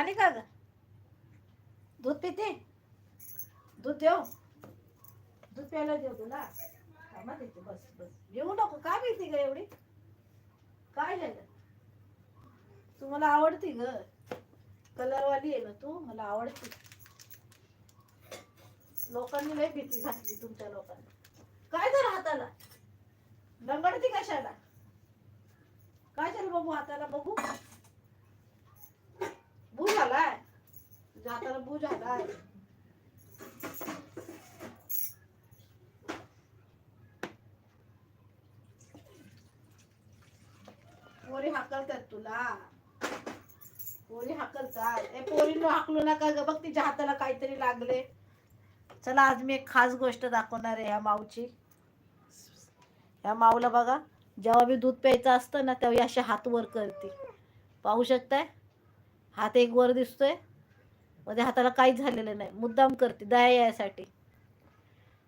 आली का ग? दूध पिते? दूध देऊ? दूध प्यायला देऊ तुला? थांबा देते बस बस. येऊ नको. काय पिते ग एवढी? काय झालं? तू मला आवडती ग. कलरवाली आहे ना तू मला आवडते. लोकांनी लय भीती घातली तुमच्या लोकांनी. काय झालं हाताला? लंगडती कशाला? काय झालं बघू हाताला बघू? भू झालाय. जाताना भू झालाय. पोरी हाकलतात तुला. पोरी हाकलतात. ए पोरीनं हाकलू नका ग. बघ तिच्या हाताला काहीतरी लागले. चला आज मी एक खास गोष्ट दाखवणार आहे ह्या माऊची. ह्या माऊला बघा जेव्हा मी दूध प्यायचं असतं ना तेव्हा असे हात वर करते. पाहू शकताय? हात एक वर दिसतोय. मध्ये हाताला काहीच झालेलं नाही. मुद्दाम करते दया यासाठी.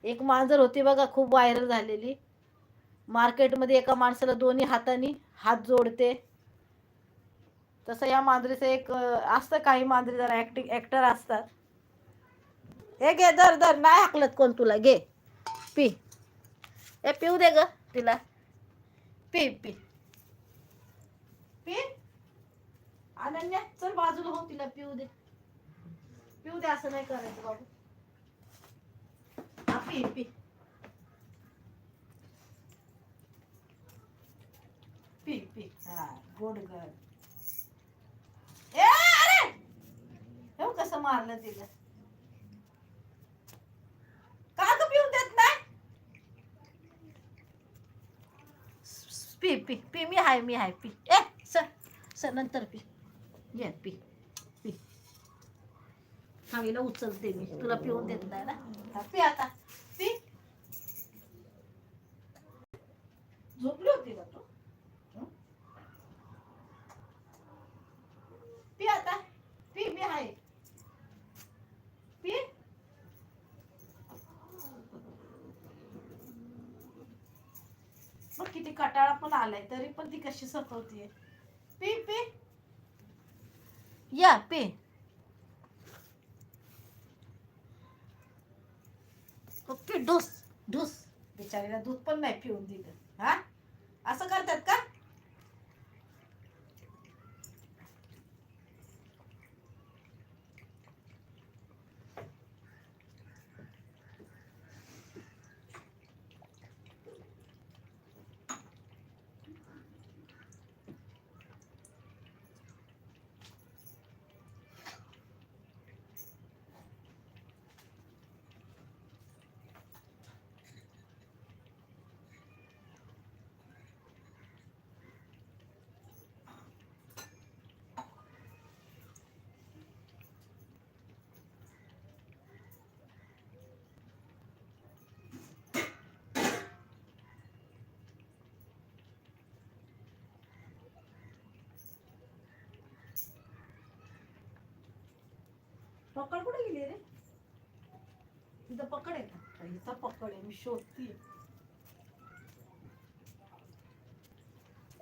एक मांजर होती बघा खूप व्हायरल झालेली. मार्केटमध्ये एका माणसाला दोन्ही हाताने हात जोडते. तसं या मांजरीचं एक असतं काही मांजरी जरा ऍक्टिंग ऍक्टर असतात. हे घे दर दर नाही हाकलत कोण तुला. घे. पी. ए पिऊ दे ग तिला. पी पी. पी? अनन्या, चल बाजूला हो तिला, पिऊ दे. पिऊ दे असं नाही करायचं बाबू. हा, पी पी. पी पी. हा, गुड गर्ल ए, अरे! कसं मारलं तिला. पी पी पी, मी हाय मी हाय, पी. ए, सर सर, नंतर पी. ये पी. पी. हवीला उचलते मी. तुला पिऊन देत नाही ना? पी आता. पी. झोपली होती का तू? पी आता. पी मी आहे. पी. मग किती कटाळा पण आलाय तरी पण ती कशी सतवतीये. पी पी. या पी ओके ढुस ढुस बिचारीला दूध पण नाही पिऊन दिलं. हा? असं करतात का? पकड कुठे गेली रे? तिथं पकड आहे का? इथं पकड आहे मी शोधतीये.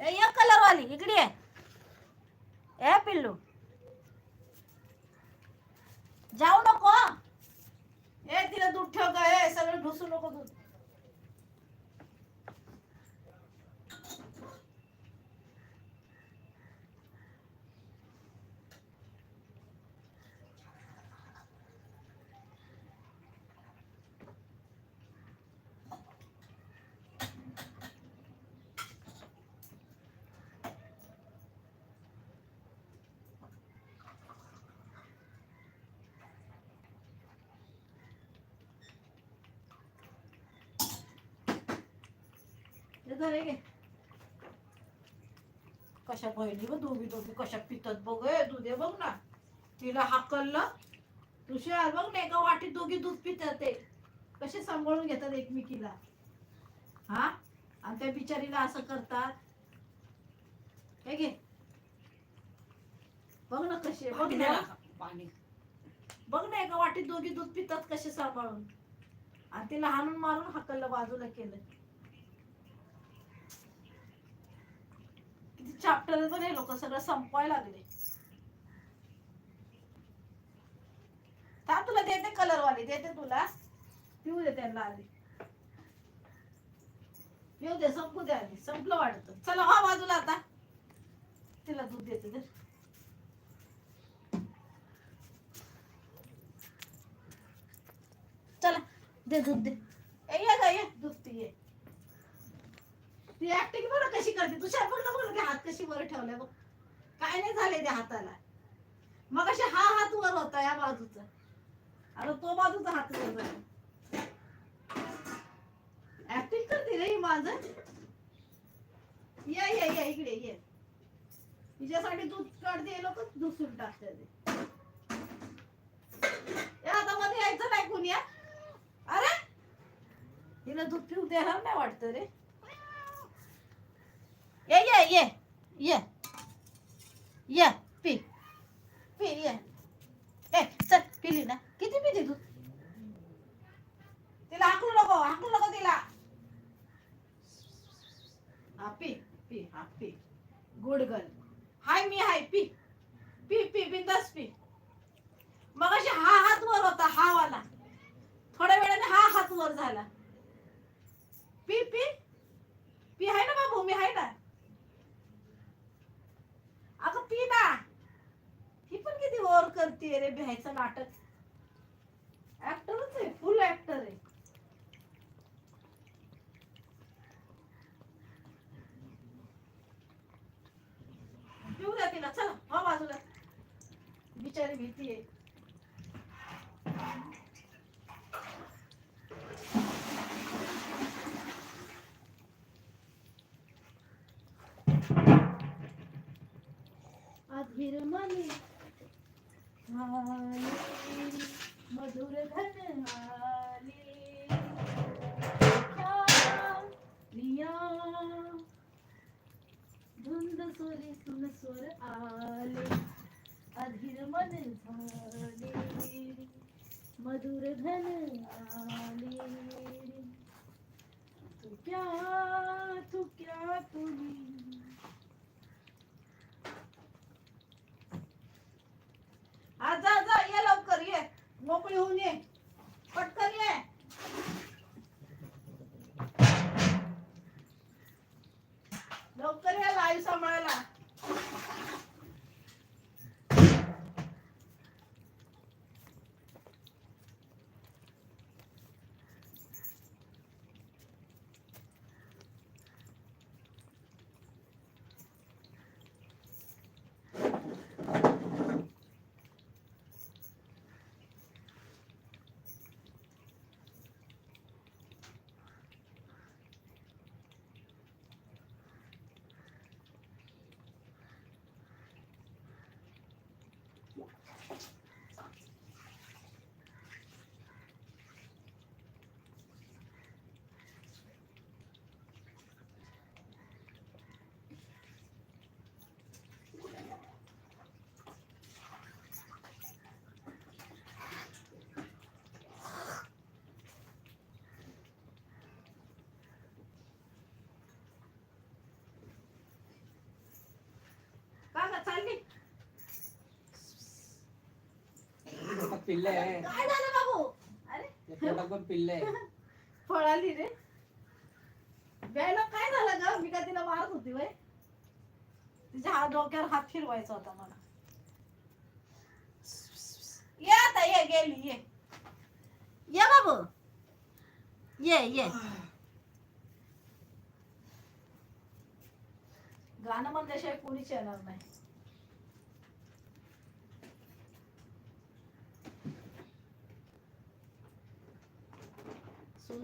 ए या कलर वाली इकडे आहे ए पिल्लू जाऊ नको हं. ए तिला दूध ठेव का ए सगळं ढुसू नको दूध कशा बहिणी व दोघी दोघी? कशा पितात बघ दूध आहे बघ ना. तिला हाकललं. तुझ्या बघ ना एका वाटीत दोघी दूध पितात. ते कसे सांभाळून घेतात एकमेकीला. हा? आणि त्या बिचारीला असं करतात. हे घे. बघ ना कसे बघ ना. पाणी. बघ ना एका वाटीत दोघी दूध पितात कसे सांभाळून. आणि तिला हाणून मारून हाकललं बाजूला केलं. किती चॅप्टर पण हे लोक सगळं संपवायला लागले. तुला देते कलर वाले देते तुला. पिऊ दे त्यांना आधी. पिऊ दे संपू दे आधी. संपलं वाटत. चला हा बाजूला आता. तिला दूध देते दे. चला दे दूध दे. ए ये ये. दूध ती ये ती ऍक्टिंग बघ कशी करते? तुझ्या फक्त ना बघ ते हात कशी वर ठेवले बघ. काय नाही झाले त्या हाताला. मग असे हा हात वर होता या बाजूचा. आता तो बाजूचा हात वर ऍक्टिंग करते रे माझ माझं. ये ये ये इकडे ये. तिच्यासाठी दूध काढते लोक दूध सुट टाकते ते. आता मध्ये यायचं नाही कुणी अरे? हिला दूध पिऊ देणार नाही वाटत रे. ये ये ये ये ये पी पी ये ए चल पिली ना किती पिली तू तिला हाकलू नको आखू नको तिला हा पी पी हा पी गुड गर्ल हाय मी हाय पी पी पी बिंदास पी मग अशी हा हात वर होता हा वाला. थोड्या वेळाने हा हात वर झाला. पी पी. पी आहे ना बाबू मी आहे ना. अगं पी ना. ही पण किती ओर करते रे भ्यायचं नाटक. ऍक्टरच आहे फुल ऍक्टर आहे. पिऊ द्या तिला चला हा बाजूला. बिचारी भीती आहे अधीर मनी आली, मधुर धन आली. क्या लिया धुंद सोरी सुन स्वर आले अधीर मन झाले. मधुर धन आले. तू क्या तू क्या तुली हा जा जा ये लवकर ये मोकळी होऊन ये पटकन ये लवकर ये लाईव्ह सांभाळायला का ग चालली पोटात पिल्ले. आहे काय झालं बाबू? अरे. त्या पोटात पण पिल्ले. आहे पळाली रे. ब्यायला काय झालं ग? मी का तिला मारत होती वय? तिच्या हात डोक्यावर हात फिरवायचा होता मला. ये आता ये गेली ये. ये बाबू. ये ये. गाणं म्हणल्याशिवाय कोणीच येणार नाही.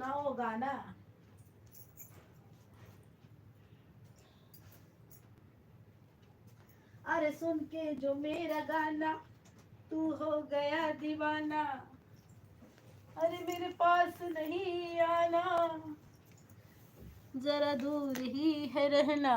सुनाओ गाना। अरे सुन के जो मेरा गाना, तू हो गया दीवाना। अरे मेरे पास नहीं आना, जरा दूर ही है रहना।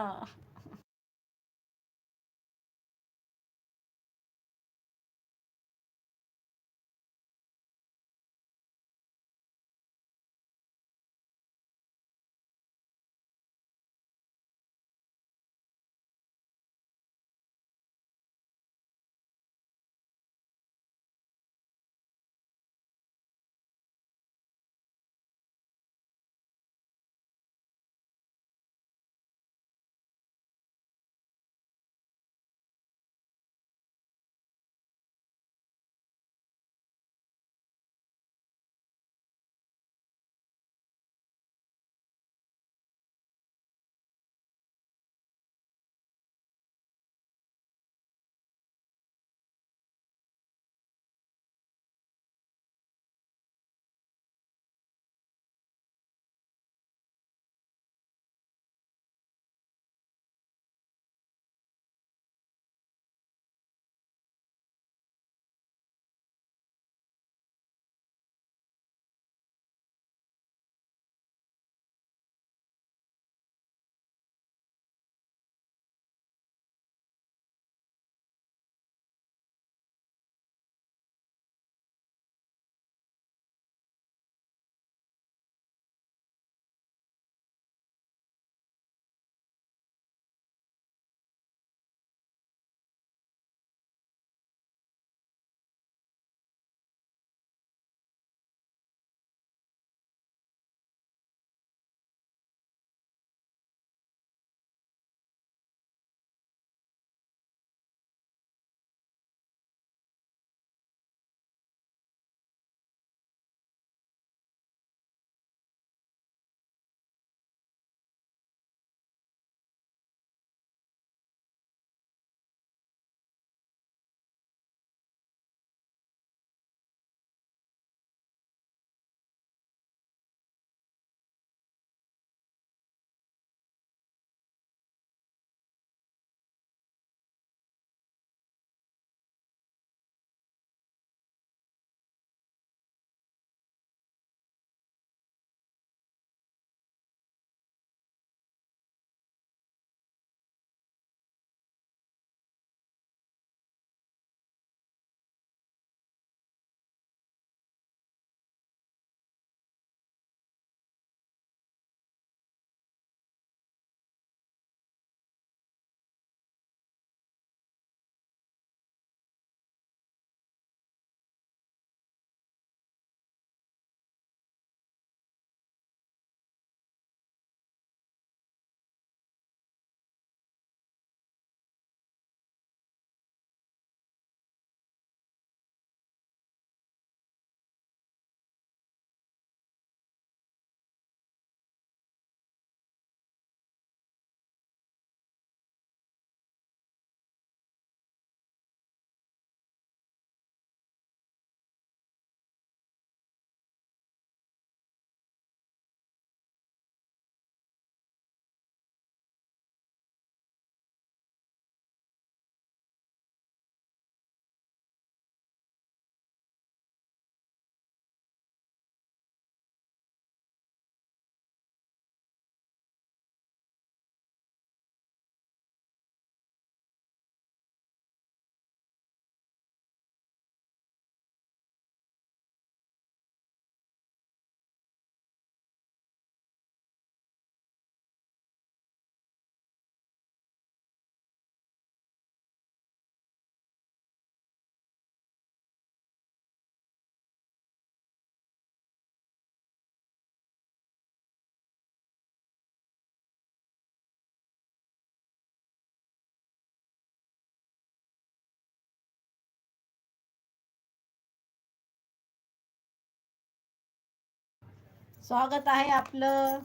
स्वागत आहे आपलं.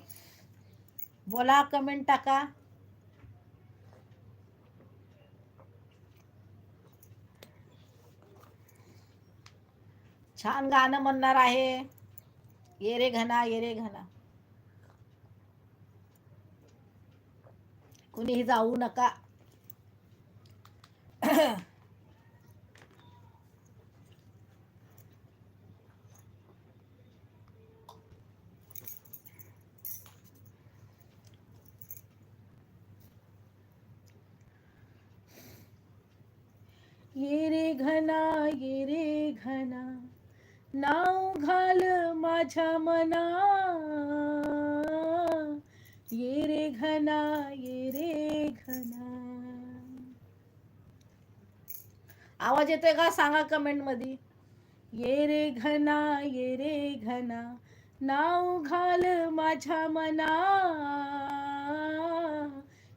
बोला कमेंट टाका. छान गाणं म्हणणार आहे. ये रे घना ये रे घना. कुणीही जाऊ नका. घना ये रे घना। नाव घाल माझ्या मना। ये रे घना, ये रे घना। आवाज़ येतोय का? सांगा कमेंट मध्ये ये रे घना, ये रे घना। नाव घाल माझ्या मना।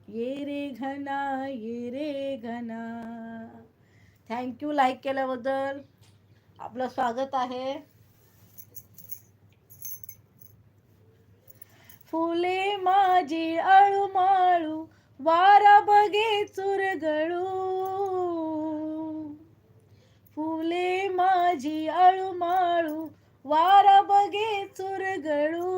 ये रे घना, ये रे घना। थँक्यू लाईक केल्याबद्दल. आपलं स्वागत आहे. फुले माझी अळूमाळू वारा बगे चुरगळू. फुले माझी अळूमाळू वारा बगे चुरगळू.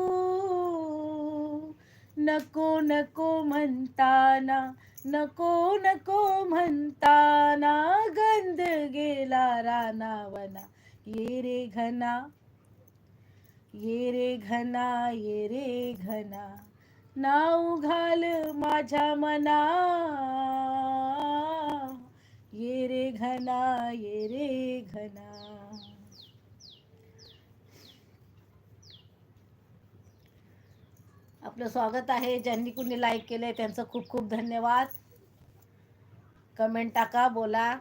नको नको म्हणताना नको नको म्हणताना गंध गेला रानावना. ये रे घना ये रे घना ये रे घना. नाव घाल माझ्या मना. ये रे घना ये रे घना. आपलं स्वागत आहे. ज्यांनी कुणी लाईक आहे त्यांचं खूप खूप धन्यवाद. कमेंट टाका बोला.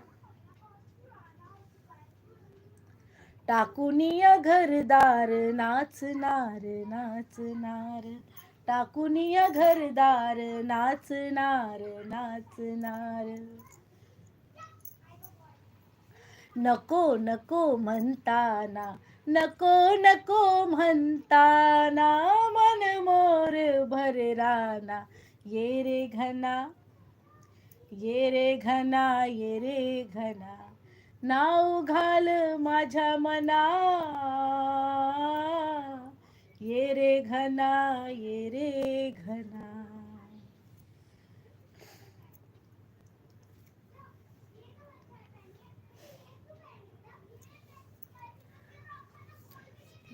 टाकुनिया घरदार नाचणार नाचणार. टाकुनिया घरदार नाचणार नाचणार. नको नको म्हणताना. नको नको म्हणताना मन मोर भरराना ये रे घना ये रे घना ये रे घना. नाव घाल माझ्या मना. ये रे घना ये रे घना.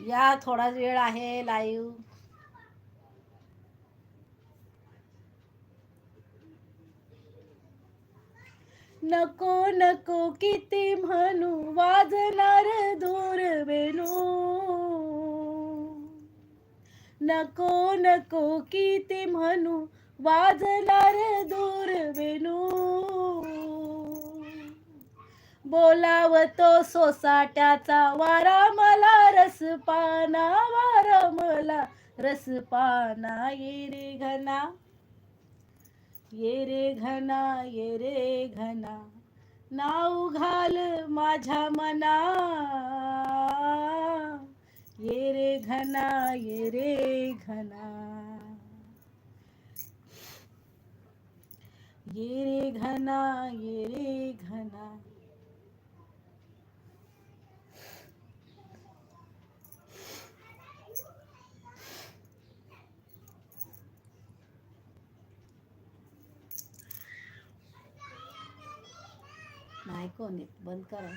या थोडा वेळ आहे लाईव्ह नको नको, किती म्हणू, वाजणार दूर वेणू नको नको, किती म्हणू, वाजणार दूर वेणू बोलावतो सोसाट्याचा वारा मला रसपाना वारा मला रसपाना. ये रे घना ये रे घना ये रे घना. नाव घाल माझ्या मना. ये रे घना ये रे घना. ये रे घना ये रे घना. नाही कोण येत बंद करा